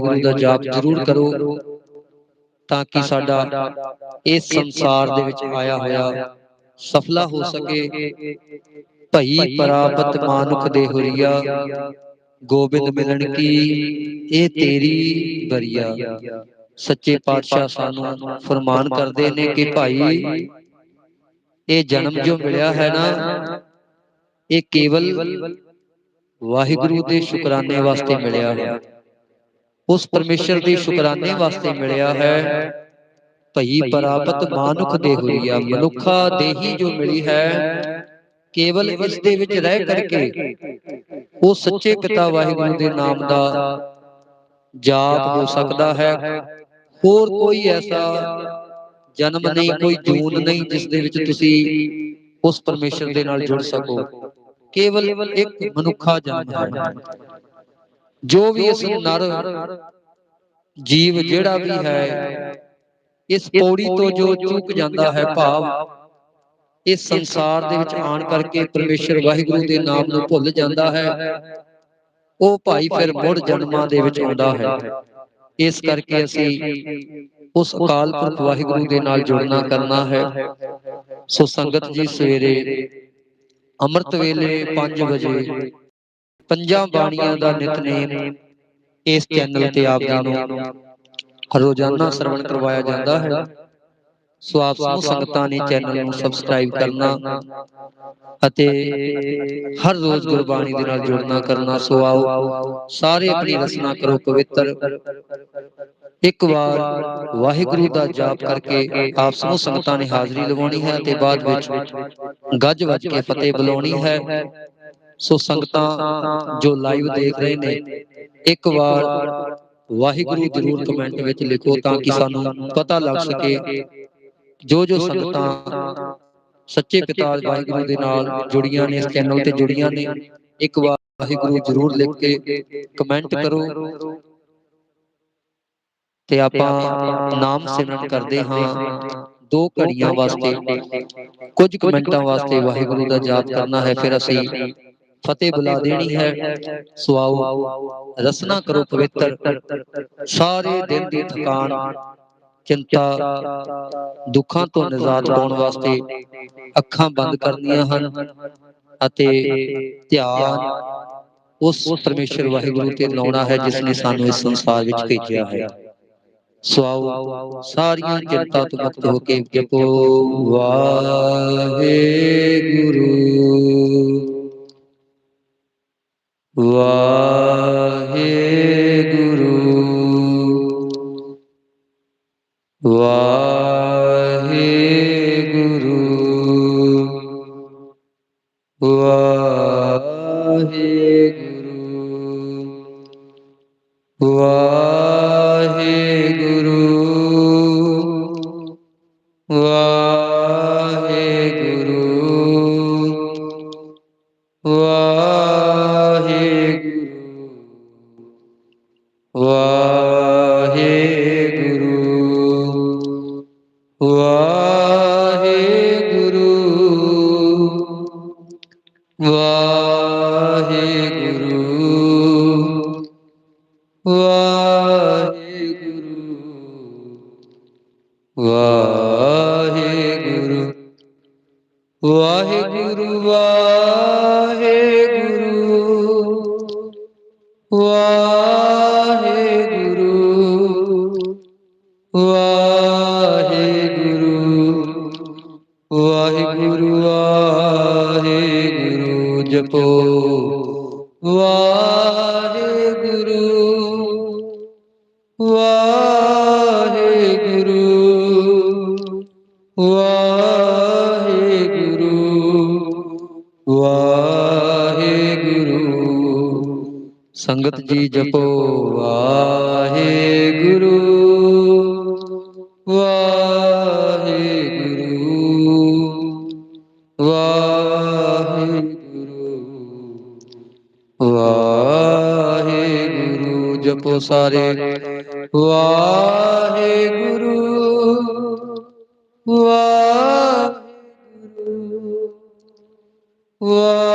ਵਾਹਿਗੁਰੂ ਦਾ ਜਾਪ ਜ਼ਰੂਰ ਕਰੋ ਤਾਂ ਕਿ ਸਾਡਾ ਇਸ ਸੰਸਾਰ ਦੇ ਵਿੱਚ ਆਇਆ ਹੋਇਆ ਸਫਲਾ ਹੋ ਸਕੇ। ਭਈ ਪਰਾਪਤ ਮਾਨੁਖ ਦੇ ਹੁਰੀਆ। ਗੋਬਿੰਦ ਮਿਲਣ ਕੀ ਇਹ ਤੇਰੀ ਬਰੀਆ ਸੱਚੇ ਪਾਤਸ਼ਾਹ ਸਾਨੂੰ ਫਰਮਾਨ ਕਰਦੇ ਨੇ ਕਿ ਭਾਈ ਇਹ ਜਨਮ ਜੋ ਮਿਲਿਆ ਹੈ ਨਾ ਇਹ ਕੇਵਲ ਵਾਹਿਗੁਰੂ ਦੇ ਸ਼ੁਕਰਾਨੇ ਵਾਸਤੇ ਮਿਲਿਆ ਹੈ ਉਸ ਪਰਮੇਸ਼ਰ ਦੇ ਸ਼ੁਕਰਾਨੇ ਵਾਸਤੇ ਮਿਲਿਆ ਹੈ। ਭਈ ਪਰਾਪਤ ਮਾਨੁਖ ਦੇ ਹੋਈਆ ਮਨੁੱਖਾ ਦੇਹੀ ਜੋ ਮਿਲੀ ਹੈ ਕੇਵਲ ਇਸ ਦੇ ਵਿੱਚ ਰਹਿ ਕਰਕੇ ਉਹ ਸੱਚੇ ਪਿਤਾ ਵਾਹਿਗੁਰੂ ਦੇ ਨਾਮ ਦਾ ਜਾਪ ਹੋ ਸਕਦਾ ਹੈ। ਹੋਰ ਕੋਈ ਐਸਾ ਜਨਮ ਨਹੀਂ ਕੋਈ ਜੂਨ ਨਹੀਂ ਜਿਸ ਦੇ ਵਿੱਚ ਤੁਸੀਂ ਉਸ ਪਰਮੇਸ਼ਰ ਦੇ ਨਾਲ ਜੁੜ ਸਕੋ। ਕੇਵਲ ਇੱਕ ਮਨੁੱਖਾ ਜਨਮ ਹੈ। ਜੋ ਵੀ ਇਸ ਨਰ ਜੀਵ ਜਿਹੜਾ ਵੀ ਹੈ ਇਸ ਪੌੜੀ ਤੋਂ ਜੋ ਚੁੱਕ ਜਾਂਦਾ ਹੈ ਭਾਵ ਇਸ ਸੰਸਾਰ ਦੇ ਵਿੱਚ ਆਣ ਕਰਕੇ ਪਰਮੇਸ਼ਰ ਵਾਹਿਗੁਰੂ ਦੇ ਨਾਮ ਨੂੰ ਭੁੱਲ ਜਾਂਦਾ ਹੈ। ਉਹ ਭਾਈ ਫਿਰ ਮੁੜ ਜਨਮਾਂ ਦੇ ਵਿੱਚ ਆਉਂਦਾ ਹੈ। ਇਸ ਕਰਕੇ ਅਸੀਂ ਉਸ ਅਕਾਲ ਪੁਰਖ ਵਾਹਿਗੁਰੂ ਦੇ ਨਾਲ ਜੁੜਨਾ ਕਰਨਾ ਹੈ। ਸੋ ਸੰਗਤ ਜੀ ਸਵੇਰੇ ਅੰਮ੍ਰਿਤ ਵੇਲੇ 5 ਵਜੇ ਪੰਜਾਂ ਬਾਣੀਆਂ ਦਾ ਨਿਤਨੇਮ ਇਸ ਚੈਨਲ ਤੇ ਆਪ ਜੀ ਨੂੰ ਰੋਜ਼ਾਨਾ ਸਰਵਣ ਕਰਵਾਇਆ ਜਾਂਦਾ ਹੈ। ਸੋ ਆਪ ਸਮੂਹ ਸੰਗਤਾਂ ਨੇ ਚੈਨਲ ਨੂੰ ਸਬਸਕ੍ਰਾਈਬ ਕਰਨਾ ਅਤੇ ਹਰ ਰੋਜ਼ ਗੁਰਬਾਣੀ ਦੇ ਨਾਲ ਜੁੜਨਾ ਕਰਨਾ। ਸੋ ਆਓ ਸਾਰੇ ਆਪਣੀ ਰਸਨਾ ਕਰੋ ਪਵਿੱਤਰ। ਇੱਕ ਵਾਰ ਵਾਹਿਗੁਰੂ ਦਾ ਜਾਪ ਕਰਕੇ ਆਪ ਸਮੂਹ ਸੰਗਤਾਂ ਨੇ ਹਾਜ਼ਰੀ ਲਵਾਉਣੀ ਹੈ ਤੇ ਬਾਅਦ ਵਿੱਚ ਗੱਜ ਵੱਜ ਕੇ ਫਤਿਹ ਬੁਲਾਉਣੀ ਹੈ। ਸੋ ਸੰਗਤਾਂ ਜੋ ਲਾਈਵ ਦੇਖ ਰਹੇ ਨੇ ਇੱਕ ਵਾਰ ਵਾਹਿਗੁਰੂ ਜ਼ਰੂਰ ਕਮੈਂਟ ਵਿੱਚ ਲਿਖੋ ਤਾਂ ਕਿ ਸਾਨੂੰ ਪਤਾ ਲੱਗ ਸਕੇ ਜੋ ਜੋ ਸੰਗਤਾਂ ਸੱਚੇ ਪਿਤਾ ਵਾਹਿਗੁਰੂ ਦੇ ਨਾਲ ਜੁੜੀਆਂ ਨੇ ਇਸ ਚੈਨਲ ਤੇ ਜੁੜੀਆਂ ਨੇ ਇੱਕ ਵਾਰ ਵਾਹਿਗੁਰੂ ਜ਼ਰੂਰ ਲਿਖ ਕੇ ਕਮੈਂਟ ਕਰੋ। ਤੇ ਆਪਾਂ ਨਾਮ ਸਿਮਰਨ ਕਰਦੇ ਹਾਂ। ਦੋ ਘੜੀਆਂ ਵਾਸਤੇ ਕੁਝ ਕਮੈਂਟਾਂ ਵਾਸਤੇ ਵਾਹਿਗੁਰੂ ਦਾ ਜਾਪ ਕਰਨਾ ਹੈ ਫਿਰ ਅਸੀਂ ਫਤਿਹ ਬੁਲਾ ਦੇਣੀ ਹੈ। ਸੋ ਆਓ ਰਸਨਾ ਕਰੋ ਪਵਿੱਤਰ। ਸਾਰੇ ਦਿਨ ਦੀ ਥਕਾਨ ਚਿੰਤਾ ਦੁੱਖਾਂ ਤੋਂ ਨਿਜਾਤ ਪਾਉਣ ਵਾਸਤੇ ਅੱਖਾਂ ਬੰਦ ਕਰਨੀਆਂ ਹਨ ਅਤੇ ਧਿਆਨ ਉਸ ਪਰਮੇਸ਼ਰ ਵਾਹਿਗੁਰੂ ਤੇ ਲਾਉਣਾ ਹੈ ਜਿਸ ਨੇ ਸਾਨੂੰ ਇਸ ਸੰਸਾਰ ਵਿੱਚ ਭੇਜਿਆ ਹੈ। ਸੋ ਆਓ ਸਾਰੀਆਂ ਚਿੰਤਾ ਤੋਂ ਮੁਕਤ ਹੋ ਕੇ ਜਪੋ ਵਾਹਿਗੁਰੂ। Love. ਵਾਹਿਗੁਰੂ ਵਾਹਿਗੁਰੂ ਜਪੋ ਵਾਹਿਗੁਰੂ ਵਾਹਿਗੁਰੂ ਵਾਹਿਗੁਰੂ ਵਾਹਿਗੁਰੂ। ਸੰਗਤ ਜੀ ਜਪੋ ਵਾਹਿਗੁਰੂ ਵਾਹਿਗੁਰੂ। ਵਾਹਿਗੁਰੂ ਵਾਹਿਗੁਰੂ ਜਪੋ ਸਾਰੇ। ਵਾਹਿਗੁਰੂ ਵਾਹਿਗੁਰੂ ਵਾਹਿਗੁਰੂ